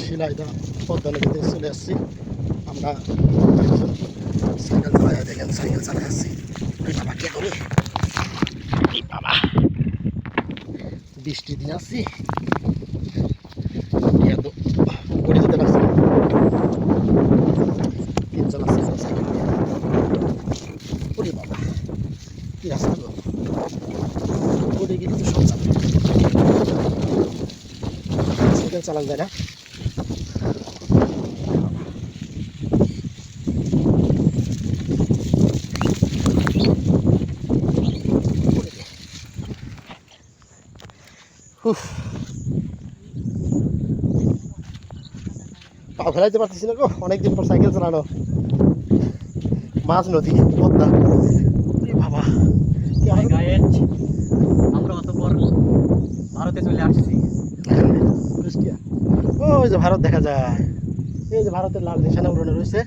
শিলাইদা পদ্মা নদীতে চলে আসছি। আমরা সাইকেল চালাই দেখেন সাইকেল চালাই আসছি। বাবা, কে করে বাবা। বৃষ্টি দিয়ে আসছি। এত আসছে সাইকেল সাইকেল চালান যায় না। উফ। পাও ফেলাইতে পারতেছি না গো অনেকদিন পর সাইকেল চালানো। মাছ নদী পদ্মা। বাবা আমরা অতপর ভারতে চলে আসছি। ওই যে ভারত দেখা যায়। এই যে ভারতের লাল নিশানা উড়ানো রয়েছে।